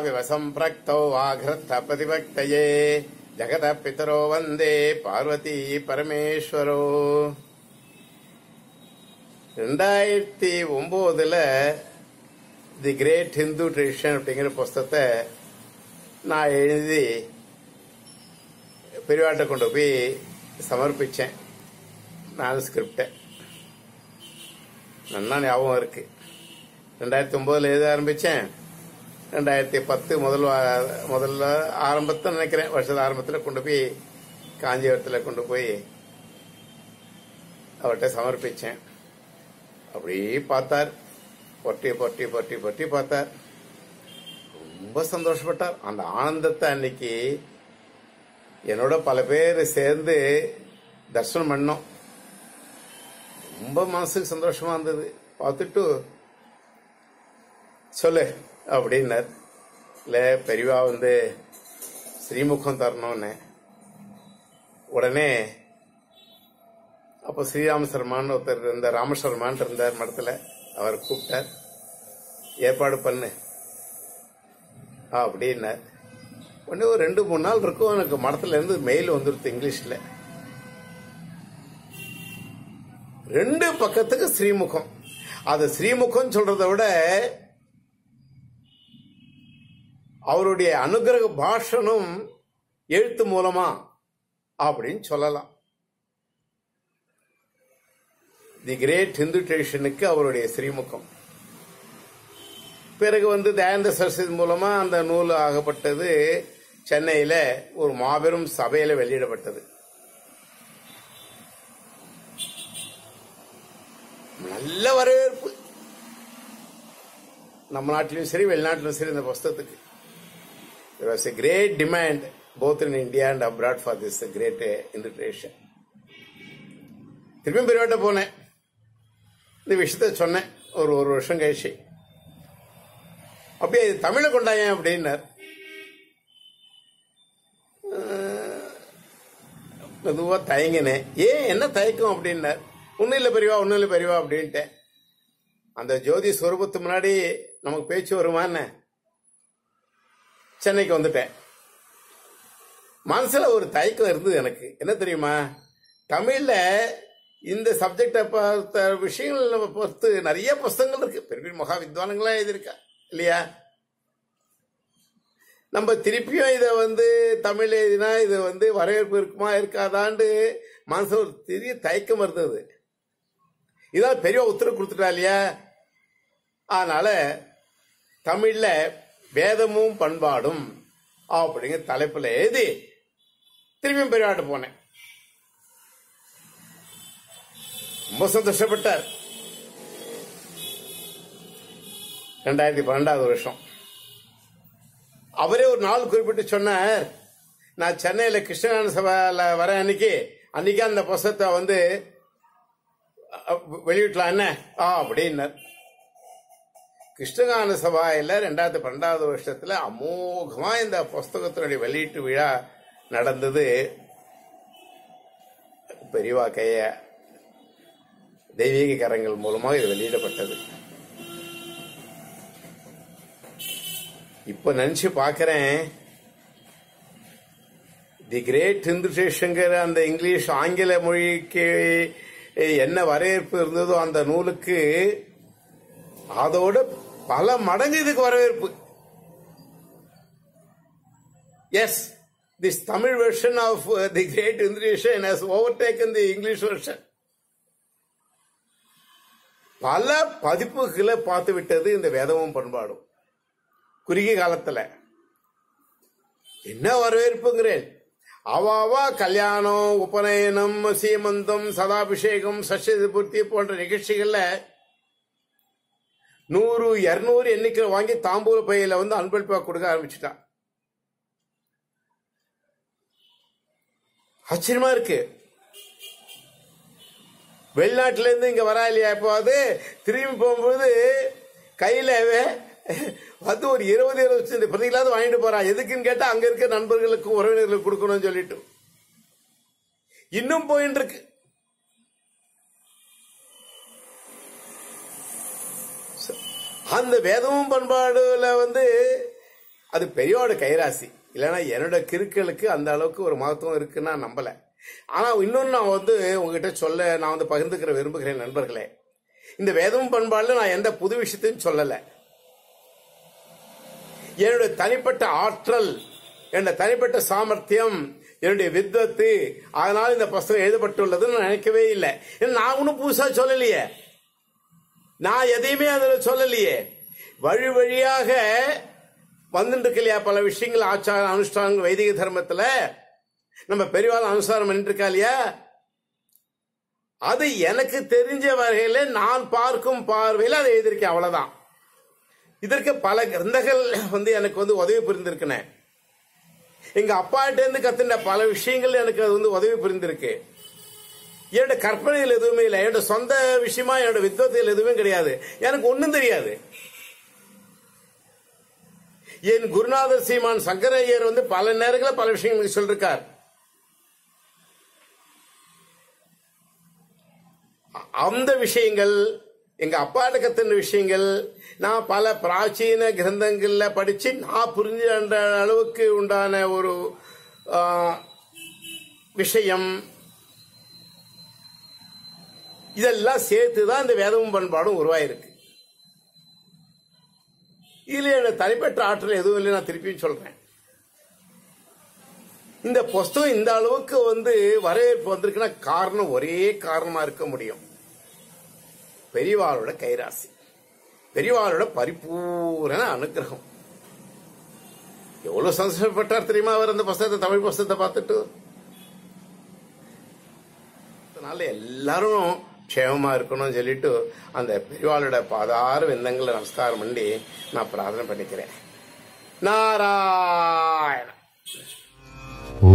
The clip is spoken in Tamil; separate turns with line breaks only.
விவசம்பிரக்தோ வாகிருத்த பிரதிபக்தயே ஜெகத பிதரோ வந்தே பார்வதி பரமேஸ்வரோ ரெண்டாயிரத்தி ஒன்பதுல தி கிரேட் ஹிந்து ட்ரெடிஷன் அப்படிங்கிற புஸ்தகத்தை நான் எழுதி பெரியவாட்டை கொண்டு போய் சமர்ப்பிச்சேன் நான் ஸ்கிரிப்டை நல்லா ஞாபகம் இருக்கு ரெண்டாயிரத்தி ஒன்பதுல எழுத ஆரம்பிச்சேன் ரெண்டாயிரத்தி பத்து முதல் முதல்ல ஆரம்பத்தில் நினைக்கிறேன். வருஷத்து ஆரம்பத்தில் கொண்டு போய் காஞ்சிபுரத்தில் கொண்டு போய் அவர்கிட்ட சமர்ப்பிச்சேன். அப்படியே பார்த்தார். பொட்டி பொட்டி பொட்டி பொட்டி பார்த்தார். ரொம்ப சந்தோஷப்பட்டார். அந்த ஆனந்தத்தை அன்னைக்கு என்னோட பல பேர் சேர்ந்து தர்சனம் பண்ணோம். ரொம்ப மனசுக்கு சந்தோஷமா இருந்தது. பார்த்துட்டு சொல்லு. அப்படின்னார். இல்லை பெரியவா வந்து ஸ்ரீமுகம் தரணும்னு. உடனே அப்போ ஸ்ரீராம சர்மான்னு ஒருத்தர் இருந்தார் ராமசர்மான் இருந்தார் மடத்தில். அவர் கூப்பிட்டார். ஏற்பாடு பண்ணு. அப்படின்னார். உடனே ஒரு ரெண்டு மூணு நாள் இருக்கும். எனக்கு மடத்துலேருந்து மெயில் வந்துடுது இங்கிலீஷில். ரெண்டு பக்கத்துக்கு ஸ்ரீமுகம். அது ஸ்ரீமுகம் சொல்றதை விட அவருடைய அனுகிரக பாஷனும் எழுத்து மூலமா அப்படின்னு சொல்லலாம். தி கிரேட் ஹிந்து ட்ரெடிஷனுக்கு அவருடைய ஸ்ரீமுகம் பிறகு வந்து தயானந்த சரஸ்வதி மூலமா அந்த நூல் ஆகப்பட்டது. சென்னையில ஒரு மாபெரும் சபையில வெளியிடப்பட்டது. நல்ல வரவேற்பு. நம்ம நாட்டிலும் சரி வெளிநாட்டிலும் சரி இந்த புஸ்தகத்துக்கு there was a great demand both in India and abroad for this great uh, invitation. திரும்பியும் பெரியவாட்ட போனேன். இந்த விஷயத்த சொன்னேன். ஒரு ஒரு வருஷம் கழிச்சு. அப்படியே இது தமிழை கொண்டாயன் அப்படின்னார். அஹ், மெதுவா தயங்கினேன். ஏன் என்ன தயக்கம் அப்படின்னார். ஒன்னும் இல்லை பெரியவா ஒன்னும் இல்லை பெரியவா அப்படின்ட்டேன். அந்த ஜோதி ஸ்வரூபத்து முன்னாடி நமக்கு பேச்சு வருமான்னு. சென்னைக்கு வந்துட்டேன். மனசுல ஒரு தயக்கம் இருந்தது எனக்கு. என்ன தெரியுமா? தமிழ்ல இந்த சப்ஜெக்டை பார்த்த விஷயங்கள் பொறுத்து நிறைய புஸ்தகங்கள் இருக்கு. பெரிய பெரிய மகா வித்வானங்களா எழுதியிருக்கா. இல்லையா? நம்ம திருப்பியும் இதை வந்து தமிழ் எழுதினா இது வந்து வரவேற்பு இருக்குமா இருக்காதான்னு மனசு ஒரு பெரிய தயக்கம் இருந்தது. இதான் பெரிய உத்தரவு கொடுத்துட்டா இல்லையா? அதனால தமிழ்ல வேதமும் பண்பாடும். அப்படிங்கிற தலைப்புல எழுதி திரும்பியும் பெரியவாட்ட போனேன். ரொம்ப சந்தோஷப்பட்டார். ரெண்டாயிரத்தி பன்னெண்டாவது வருஷம். அவரே ஒரு நாள் குறிப்பிட்டு சொன்னார் நான் சென்னையில கிருஷ்ணகான சபையில் வர அன்னைக்கு. அன்னைக்கு அந்த புஸ்தத்தை வந்து வெளியிட்டலாம் வெளியிடலாம் என்ன? ஆ அப்படின்னார். கிருஷ்ணகான சபாயில ரெண்டாயிரத்தி பன்னெண்டாவது வருஷத்துல அமோகமா இந்த புஸ்தகத்தினுடைய வெளியீட்டு விழா நடந்தது. பெரியவா கைய தெய்வீக கரங்கள் மூலமாக இது வெளியிடப்பட்டது. இப்ப நினைச்சு பார்க்குறேன் தி கிரேட் ஹிந்துசேஷங்கிற அந்த இங்கிலீஷ் ஆங்கில மொழிக்கு என்ன வரவேற்பு இருந்ததோ அந்த நூலுக்கு அதோட பல மடங்கு இதுக்கு வரவேற்பு. Yes this Tamil version of the great integration has overtaken the English version பல பதிப்புகளை பார்த்து விட்டது இந்த வேதமும் பண்பாடும். குறுகிய காலத்துல. என்ன வரவேற்புங்கிறேன்? அவாவா கல்யாணம் உபநயனம் சீமந்தம் சதாபிஷேகம் சஷ்டி போன்ற நிகழ்ச்சிகள்ல நூறு இருநூறு எண்ணிக்கை வாங்கி தாம்பூல பையில வந்து அன்பளிப்பா கொடுக்க ஆரம்பிச்சுட்டான் ஆச்சரியமா இருக்கு. வெளிநாட்டுல இருந்து இங்க வரா இல்லையா எப்போது திரும்பி போகும்போது கையில வந்து ஒரு இருபது இருபது பிரதிகளாவது வாங்கிட்டு போறான் எதுக்குன்னு கேட்டா அங்க இருக்க நண்பர்களுக்கும் உறவினர்களுக்கு கொடுக்கணும்னு சொல்லிட்டு. இன்னும் போயின்னு இருக்கு. அந்த வேதமும் பண்பாடுல வந்து அது பெரியோட கைராசி. இல்லைன்னா என்னோட கிருக்களுக்கு அந்த அளவுக்கு ஒரு மகத்துவம் இருக்குன்னு நான் நம்பல. ஆனா இன்னொன்னு நான் வந்து உங்ககிட்ட சொல்ல நான் வந்து பகிர்ந்துக்கிற விரும்புகிறேன் நண்பர்களே. இந்த வேதமும் பண்பாடுல நான் எந்த புது விஷயத்தையும் சொல்லலை. என்னுடைய தனிப்பட்ட ஆற்றல் என்னுடைய தனிப்பட்ட சாமர்த்தியம் என்னுடைய வித்வத்து அதனால் இந்த புஸ்தகம் எழுதப்பட்டுள்ளதுன்னு நான் நினைக்கவே இல்லை. ஏன்னா நான் ஒன்றும் புதுசாக சொல்லலையே. நான் எதையுமே அதில் சொல்லலையே. வழி வழியாக வந்துட்டு இல்லையா பல விஷயங்கள் ஆச்சார அனுஷ்டானங்கள் வைதிக தர்மத்துல? நம்ம பெரியவாள் அனுசாரம் பண்ணிட்டு இருக்கா இல்லையா? அது எனக்கு தெரிஞ்ச வகையில நான் பார்க்கும் பார்வையில் அதை எழுதியிருக்கேன் அவ்வளவுதான். இதற்கு பல கிரந்தங்கள் வந்து எனக்கு வந்து உதவி புரிந்திருக்கின எங்க அப்பாட்டேருந்து கற்றுன பல விஷயங்கள் எனக்கு அது வந்து உதவி புரிந்திருக்கு. என்னோட கற்பனைகள் எதுவுமே இல்லை. என்னோட சொந்த விஷயமா என்னோட வித்வத்தில் எதுவுமே கிடையாது. எனக்கு ஒண்ணும் தெரியாது. என் குருநாதர் சீமான் சங்கரையர் வந்து பல நேரங்களில் பல விஷயங்கள் சொல்லிருக்கார். அந்த விஷயங்கள் எங்க அப்பாட்ட கத்துன விஷயங்கள் நான் பல பிராச்சீன கிரந்தங்கள்ல படிச்சு நான் புரிஞ்ச அளவுக்கு உண்டான ஒரு விஷயம் இதெல்லாம் சேர்த்து தான் இந்த வேதமும் பண்பாடும் உருவாயிருக்கு. இதுல எனக்கு தனிப்பட்ட ஆற்றல் எதுவும் இல்லை நான் திருப்பியும் சொல்றேன். இந்த புஸ்தகம் இந்த அளவுக்கு வந்து வரவேற்பு வந்திருக்குன்னா காரணம் ஒரே காரணமா இருக்க முடியும். பெரியவாளோட கைராசி. பெரியவாளோட பரிபூரண அனுகிரகம். எவ்வளவு சந்தோஷப்பட்டார் தெரியுமா அவர் அந்த புஸ்தகத்தை தமிழ் புஸ்தகத்தை பார்த்துட்டு? அதனால எல்லாரும் க்ஷேமமா இருக்கணும்னு சொல்லிட்டு அந்த பெரியவாளோட பாதார விந்தங்களை நமஸ்காரம் பண்ணி நான் பிரார்த்தனை பண்ணிக்கிறேன். நாராயண ஓ